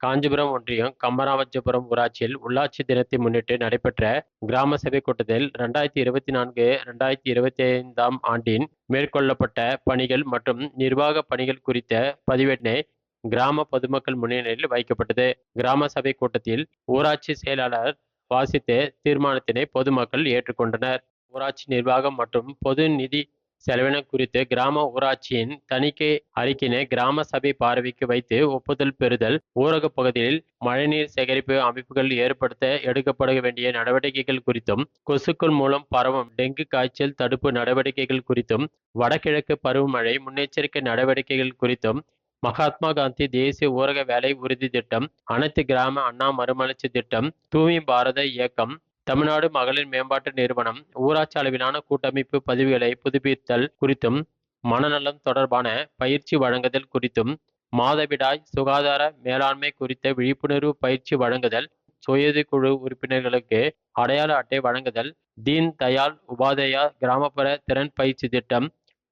காஞ்சிபுரம் ஒன்றியம் கம்பராமஜபுரம் ஊராட்சியில் உள்ளாட்சி தினத்தை முன்னிட்டு நடைபெற்ற கிராம சபை கூட்டத்தில் இரண்டாயிரத்தி இருபத்தி நான்கு இரண்டாயிரத்தி இருபத்தி ஐந்தாம் ஆண்டின் மேற்கொள்ளப்பட்ட பணிகள் மற்றும் நிர்வாக பணிகள் குறித்த பதிவேட்டினை கிராம பொதுமக்கள் முன்னிலையில் வைக்கப்பட்டது. கிராம சபை கூட்டத்தில் ஊராட்சி செயலாளர் வாசித்த தீர்மானத்தினை பொதுமக்கள் ஏற்றுக்கொண்டனர். ஊராட்சி நிர்வாகம் மற்றும் பொது நிதி செலவினம் குறித்து கிராம ஊராட்சியின் தணிக்கை அறிக்கையினை கிராம சபை பார்வைக்கு வைத்து ஒப்புதல் பெறுதல். ஊரக பகுதியில் மழைநீர் சேகரிப்பு அமைப்புகள் ஏற்படுத்த எடுக்கப்பட வேண்டிய நடவடிக்கைகள் குறித்தும் கொசுக்கள் மூலம் பரவும் டெங்கு காய்ச்சல் தடுப்பு நடவடிக்கைகள் குறித்தும் வடகிழக்கு பருவமழை முன்னெச்சரிக்கை நடவடிக்கைகள் குறித்தும் மகாத்மா காந்தி தேசிய ஊரக வேலை உறுதி திட்டம் அனைத்து கிராம அண்ணா மறுமலர்ச்சி திட்டம் தூய்மை பாரத இயக்கம் தமிழ்நாடு மகளிர் மேம்பாட்டு நிறுவனம் ஊராட்சி அளவிலான கூட்டமைப்பு பதிவுகளை புதுப்பித்தல் குறித்தும் மனநலம் தொடர்பான பயிற்சி வழங்குதல் குறித்தும் மாதவிடாய் சுகாதார மேலாண்மை குறித்த விழிப்புணர்வு பயிற்சி வழங்குதல் சுயது குழு உறுப்பினர்களுக்கு அடையாள அட்டை வழங்குதல் தீன் தயாள் உபாதயா கிராமப்புற திறன் பயிற்சி திட்டம்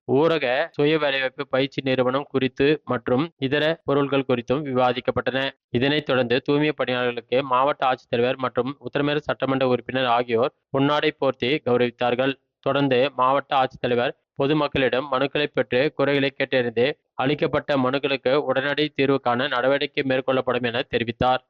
ஊரக சுய வேலைவாய்ப்பு பயிற்சி நிறுவனம் குறித்து மற்றும் இதர பொருட்கள் குறித்தும் விவாதிக்கப்பட்டன. இதனைத் தொடர்ந்து தூய்மை பணியாளர்களுக்கு மாவட்ட ஆட்சித்தலைவர் மற்றும் உத்தரமேறு சட்டமன்ற உறுப்பினர் ஆகியோர் பொன்னாடை போர்த்தி கௌரவித்தார்கள். தொடர்ந்து மாவட்ட ஆட்சித்தலைவர் பொதுமக்களிடம் மனுக்களை பெற்று குறைகளை கேட்டறிந்து அளிக்கப்பட்ட மனுக்களுக்கு உடனடி தீர்வு காண நடவடிக்கை மேற்கொள்ளப்படும் என தெரிவித்தார்.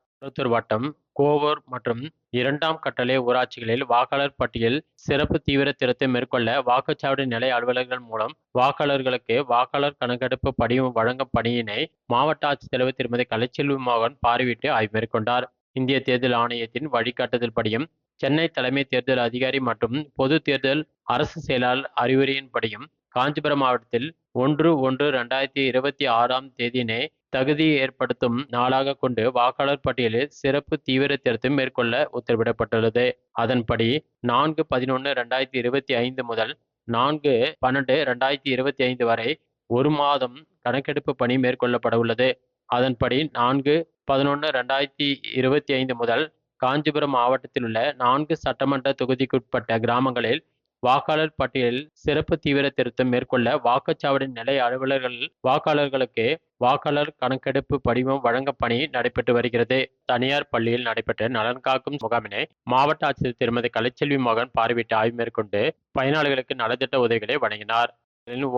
வட்டம் கோவூர் மற்றும் இரண்டாம் கட்டளை ஊராட்சிகளில் வாக்காளர் பட்டியல் சிறப்பு தீவிர திருத்தம் மேற்கொள்ள வாக்குச்சாவடி நிலை அலுவலர்கள் மூலம் வாக்காளர்களுக்கு வாக்காளர் கணக்கெடுப்பு படிவம் வழங்கும் பணியினை மாவட்ட ஆட்சித்தலைவர் திருமதி கலைச்செல்வி மோகன் பார்வையிட்டு ஆய்வு மேற்கொண்டார். இந்திய தேர்தல் ஆணையத்தின் வழிகாட்டுதல் படியும் சென்னை தலைமை தேர்தல் அதிகாரி மற்றும் பொது தேர்தல் அரசு செயலாளர் அறிவுரையின்படியும் காஞ்சிபுரம் மாவட்டத்தில் ஒன்று ஒன்று ரெண்டாயிரத்தி இருபத்தி ஆறாம் தேதியினை தகுதி ஏற்படுத்தும் நாளாக கொண்டு வாக்காளர் பட்டியலில் சிறப்பு தீவிர திருத்தம் மேற்கொள்ள உத்தரவிடப்பட்டுள்ளது. அதன்படி நான்கு பதினொன்று ரெண்டாயிரத்தி இருபத்தி ஐந்து முதல் நான்கு பன்னெண்டு ரெண்டாயிரத்தி இருபத்தி ஐந்து வரை ஒரு மாதம் கணக்கெடுப்பு பணி மேற்கொள்ளப்பட உள்ளது. அதன்படி நான்கு பதினொன்று ரெண்டாயிரத்தி இருபத்தி ஐந்து முதல் காஞ்சிபுரம் மாவட்டத்தில் உள்ள நான்கு சட்டமன்ற தொகுதிக்குட்பட்ட கிராமங்களில் வாக்காளர் பட்டியலில் சிறப்பு தீவிர திருத்தம் மேற்கொள்ள வாக்குச்சாவடி நிலை அலுவலர்கள் வாக்காளர்களுக்கு வாக்காளர் கணக்கெடுப்பு படிவம் வழங்க பணி நடைபெற்று வருகிறது. தனியார் பள்ளியில் நடைபெற்ற நலன் காக்கும் முகாமினை மாவட்ட ஆட்சியர் திருமதி கலைச்செல்வி மோகன் பார்வையிட்டு ஆய்வு மேற்கொண்டு பயனாளிகளுக்கு நலத்திட்ட உதவிகளை வழங்கினார்.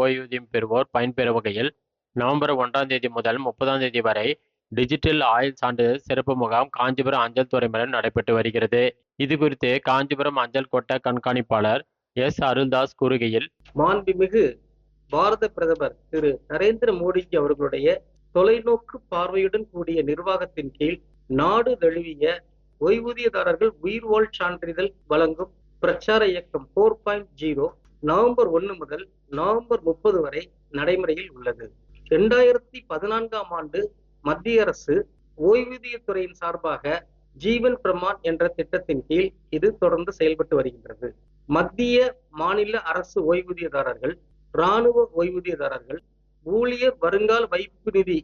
ஓய்வூதியம் பெறுவோர் பயன்பெறும் வகையில் நவம்பர் ஒன்றாம் தேதி முதல் முப்பதாம் தேதி வரை டிஜிட்டல் ஆயுள் சான்றிதழ் சிறப்பு முகாம் காஞ்சிபுரம் அஞ்சல் துறை மூலம் நடைபெற்று வருகிறது. இது குறித்து காஞ்சிபுரம் அஞ்சல் கோட்ட கண்காணிப்பாளர் எஸ் அருள்தாஸ் கூறுகையில் மாண்புமிகு பாரத பிரதமர் திரு நரேந்திர மோடிஜி அவர்களுடைய தொலைநோக்கு பார்வையுடன் கூடிய நிர்வாகத்தின் கீழ் நாடு தழுவிய ஓய்வூதியதாரர்கள் உயிர்வாழ் சான்றிதழ் வழங்கும் பிரச்சார இயக்கம் போர் பாயிண்ட் ஜீரோ நவம்பர் ஒன்று முதல் நவம்பர் முப்பது வரை நடைமுறையில் உள்ளது. இரண்டாயிரத்தி பதினான்காம் ஆண்டு மத்திய அரசு ஓய்வூதியத்துறையின் சார்பாக ஜீவன் பிரமான் என்ற திட்டத்தின் கீழ் இது தொடர்ந்து செயல்பட்டு வருகின்றது. மத்திய மாநில அரசு ஓய்வூதியதாரர்கள் இராணுவ ஓய்வூதியதாரர்கள் ஊழியர் வருங்கால வைப்பு நிதி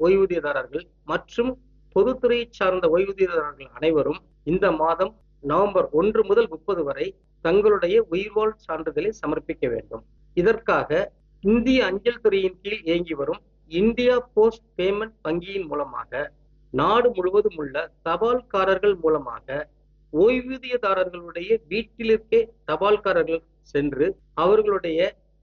ஓய்வூதியதாரர்கள் மற்றும் பொதுத்துறையை சார்ந்த ஓய்வூதியதாரர்கள் அனைவரும் இந்த மாதம் நவம்பர் ஒன்று முதல் முப்பது வரை தங்களுடைய உயிர்வாழ் சான்றிதழை சமர்ப்பிக்க வேண்டும். இதற்காக இந்திய அஞ்சல் துறையின் கீழ் இயங்கி வரும் இந்தியா போஸ்ட் பேமெண்ட் வங்கியின் மூலமாக நாடு முழுவதும் உள்ள தபால்காரர்கள் மூலமாக ஓய்வூதியதாரர்களுடைய வீட்டிலிருக்கே தபால்காரர்கள் சென்று அவர்களுடைய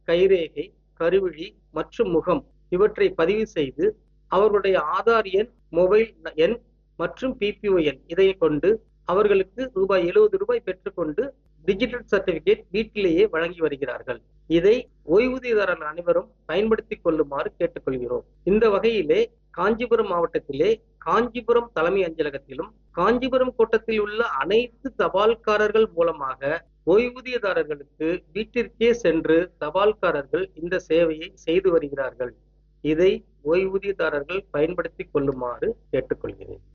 கைரேகை கருவிழி மற்றும் முகம் இவற்றை பதிவு செய்து அவர்களுடைய ஆதார் எண் மொபைல் எண் மற்றும் பிபிஓ எண் இதை கொண்டு அவர்களுக்கு ரூபாய் எழுபது ரூபாய் பெற்றுக்கொண்டு டிஜிட்டல் சர்டிபிகேட் வீட்டிலேயே வழங்கி வருகிறார்கள். இதை ஓய்வூதியதாரர்கள் அனைவரும் பயன்படுத்திக் கொள்ளுமாறு கேட்டுக்கொள்கிறோம். இந்த வகையிலே காஞ்சிபுரம் மாவட்டத்திலே காஞ்சிபுரம் தலைமை அஞ்சலகத்திலும் காஞ்சிபுரம் கோட்டத்தில் உள்ள அனைத்து தபால்காரர்கள் மூலமாக ஓய்வூதியதாரர்களுக்கு வீட்டிற்கே சென்று தபால்காரர்கள் இந்த சேவையை செய்து வருகிறார்கள். இதை ஓய்வூதியதாரர்கள் பயன்படுத்திக் கொள்ளுமாறு கேட்டுக்கொள்கிறேன்.